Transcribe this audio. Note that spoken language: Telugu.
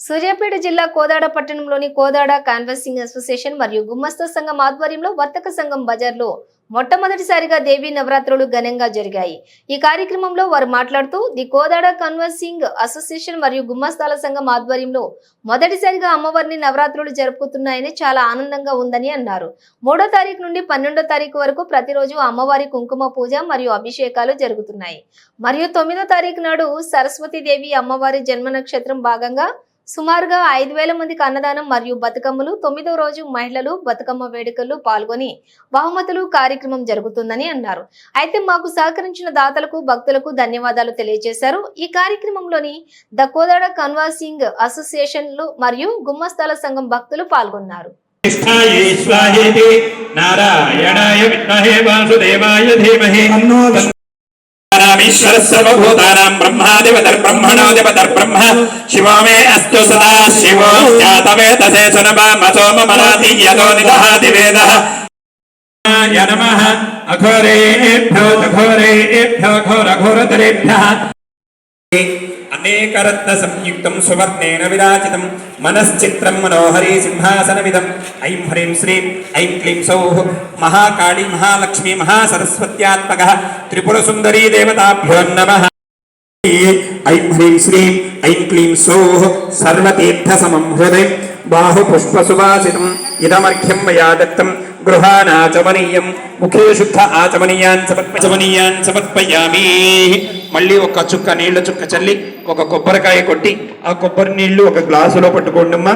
సూర్యాపేట జిల్లా కోదాడ పట్టణంలోని కోదాడ కాన్వర్సింగ్ అసోసియేషన్ మరియు గుమ్మస్తా సంఘం ఆధ్వర్యంలో వర్తక సంఘం బజార్లో మొట్టమొదటిసారిగా దేవీ నవరాత్రులు ఘనంగా జరిగాయి. ఈ కార్యక్రమంలో వారు మాట్లాడుతూ ది కోదాడ కన్వర్సింగ్ అసోసియేషన్ మరియు గుమ్మస్తాల సంఘం ఆధ్వర్యంలో మొదటిసారిగా అమ్మవారిని నవరాత్రులు జరుపుతున్నాయని చాలా ఆనందంగా ఉందని అన్నారు. మూడో తారీఖు నుండి పన్నెండో తారీఖు వరకు ప్రతిరోజు అమ్మవారి కుంకుమ పూజ మరియు అభిషేకాలు జరుగుతున్నాయి. మరియు తొమ్మిదో తారీఖు నాడు సరస్వతీదేవి అమ్మవారి జన్మ నక్షత్రం భాగంగా సుమారుగా ఐదు వేల మందికి అన్నదానం మరియు బతుకమ్మలు తొమ్మిదో రోజు మహిళలు బతుకమ్మ వేడుకల్లో పాల్గొని బహుమతులు కార్యక్రమం జరుగుతుందని అన్నారు. అయితే మాకు సహకరించిన దాతలకు భక్తులకు ధన్యవాదాలు తెలియజేశారు. ఈ కార్యక్రమంలోని ద కోదాడ కన్వాసింగ్ అసోసియేషన్లు మరియు గుమ్మస్తాల సంఘం భక్తులు పాల్గొన్నారు. జ్యేష్ఠాయై స్వాహేతి నారాయణాయ విద్మహే వాసుదేవాయ ధీమహి. రామేశ్వర సర్వభూతానాం బ్రహ్మాధిపతిర్బ్రహ్మణోధిపతిర్ బ్రహ్మ శివో మే అస్తు సదా శివో జాతవేతసే సునమామ సోమమనాతి యదో నిదహాతి వేదః. నమః. అఘోరేభ్యో ఘోరేభ్యో ఘోరఘోరతరేభ్యः సంయుక్తం సువర్ణేన విరాజితం మనశ్చిత్రం మనోహరీ సింహాసనమిదం ఐం హ్రీం శ్రీం ఐం క్లీం సౌః మహాకాళి మహాలక్ష్మి మహాసరస్వత్యాత్మక త్రిపురసుందరీ దేవతాభ్యో నమ ఐం హ్రీం శ్రీం ఐం క్లీం సౌః సర్వతీర్థ సమం హృదయం బాహు పుష్పసువాసితం ఇదమర్ఘ్యం మయా దత్తం గృహానాచమనీయం ముఖే శుద్ధ ఆచమనీయాన్ సమర్పచమనీయాన్ సమర్పయామి మళ్ళీ ఒక చుక్క నీళ్ళ చుక్క చల్లి ఒక కొబ్బరికాయ కొట్టి ఆ కొబ్బరి నీళ్ళు ఒక గ్లాసులో పట్టుకోండి అమ్మా